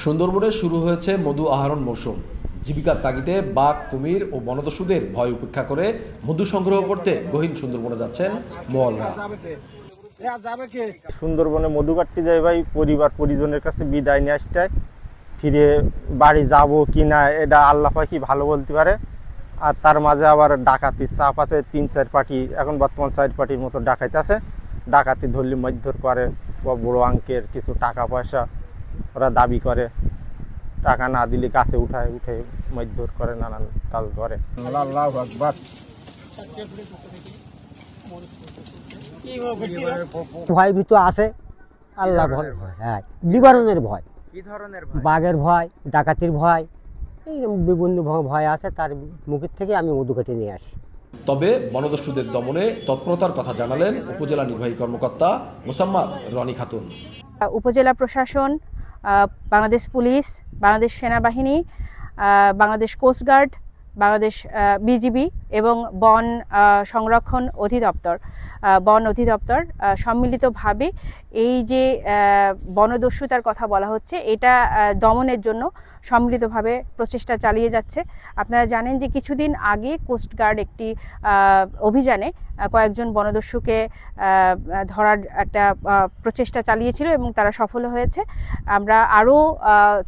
সুন্দরবনে শুরু হয়েছে মধু আহরণ মৌসুম। জীবিকার তাগিদে বাঘ, কুমির ও বনদস্যুদের ভয় উপেক্ষা করে মধু সংগ্রহ করতে গহীন সুন্দরবনে যাচ্ছেন মোয়ালরা। সুন্দরবনে মধু কাটতে যাই ভাই, পরিবার পরিজনের কাছে বিদায় নিয়ে আসতে। ফিরে বাড়ি যাব কি না, এটা আল্লাহ পাকি ভালো বলতে পারে? আর তার মাঝে আবার ডাকাতির চাপ আছে, তিন চার পার্টি এখন বর্তমান চার পার্টির মতো ডাকাইতে আছে। ডাকাতি ধরলে মারধর করে বা বড়ো অঙ্কের কিছু টাকা পয়সা। ওরা দাবি করে টাকা না দিলে গাছে উঠায় উঠে মারধর করে নানান তাল করে ভয় ভীত আছে আল্লাহ ভয়। হ্যাঁ বিবরণের ভয়। কি ধরনের বাঘের ভয় ডাকাতির ভয় এই বিভিন্ন ভয় আছে তার মুখের থেকে আমি মধু কেটে নিয়ে আসি। তবে বনদস্যুদের দমনে তৎপরতার কথা জানালেন উপজেলা নির্বাহী কর্মকর্তা মোসাম্মদ রনি খাতুন। উপজেলা প্রশাসন বাংলাদেশ পুলিশ বাংলাদেশ সেনাবাহিনী বাংলাদেশ কোস্টগার্ড বাংলাদেশ বিজিবি এবং বন সংরক্ষণ অধিদপ্তর বন অধিদপ্তর সম্মিলিতভাবে এই যে বনদস্যুতার কথা বলা হচ্ছে, এটা দমনের জন্য সম্মিলিতভাবে প্রচেষ্টা চালিয়ে যাচ্ছে। আপনারা জানেন যে কিছুদিন আগে কোস্টগার্ড একটি অভিযানে কয়েকজন বনদস্যুকে ধরার একটা প্রচেষ্টা চালিয়েছিল এবং তারা সফল হয়েছে। আমরা আরও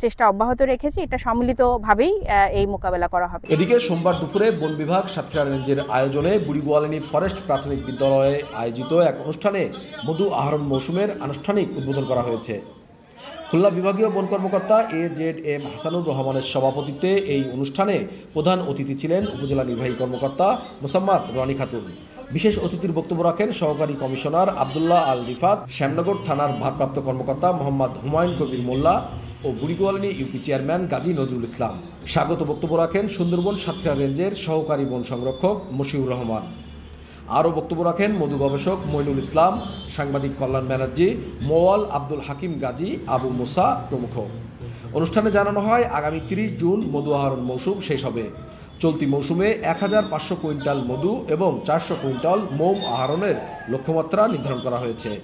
চেষ্টা অব্যাহত রেখেছি। এটা সম্মিলিতভাবেই এই মোকাবেলা করা হবে। এদিকে সোমবার দুপুরে বন বিভাগ রেঞ্জের আয়োজনে বুড়িগোয়ালিনী ফরেস্ট প্রাথমিক বিদ্যালয়ে আয়োজিত এক অনুষ্ঠানে মধু আহরণ মৌসুমের আনুষ্ঠানিক উদ্বোধন করা হয়েছে। খুলনা বিভাগীয় বন কর্মকর্তা এ জেড এম হাসানুর রহমানের সভাপতিত্বে এই অনুষ্ঠানে প্রধান অতিথি ছিলেন উপজেলা নির্বাহী কর্মকর্তা মোসাম্মদ রনি খাতুন। বিশেষ অতিথির বক্তব্য রাখেন সহকারী কমিশনার আবদুল্লাহ আল রিফাত, শ্যামনগর থানার ভারপ্রাপ্ত কর্মকর্তা মোহাম্মদ হুমায়ুন কবির মোল্লা ও বুড়িগোয়ালিনী ইউপি চেয়ারম্যান গাজী নজরুল ইসলাম। স্বাগত বক্তব্য রাখেন সুন্দরবন সাতক্ষীরা রেঞ্জের সহকারী বন সংরক্ষক মশিউর রহমান। আরও বক্তব্য রাখেন মধু গবেষক মইনুল ইসলাম, সাংবাদিক কল্যাণ ব্যানার্জি মোয়াল আব্দুল হাকিম গাজী, আবু মুসা প্রমুখ। অনুষ্ঠানে জানানো হয়, আগামী তিরিশ জুন মধু আহরণ মৌসুম শেষ হবে। চলতি মৌসুমে এক হাজার পাঁচশো কুইন্টাল মধু এবং চারশো কুইন্টাল মোম আহরণের লক্ষ্যমাত্রা নির্ধারণ করা হয়েছে।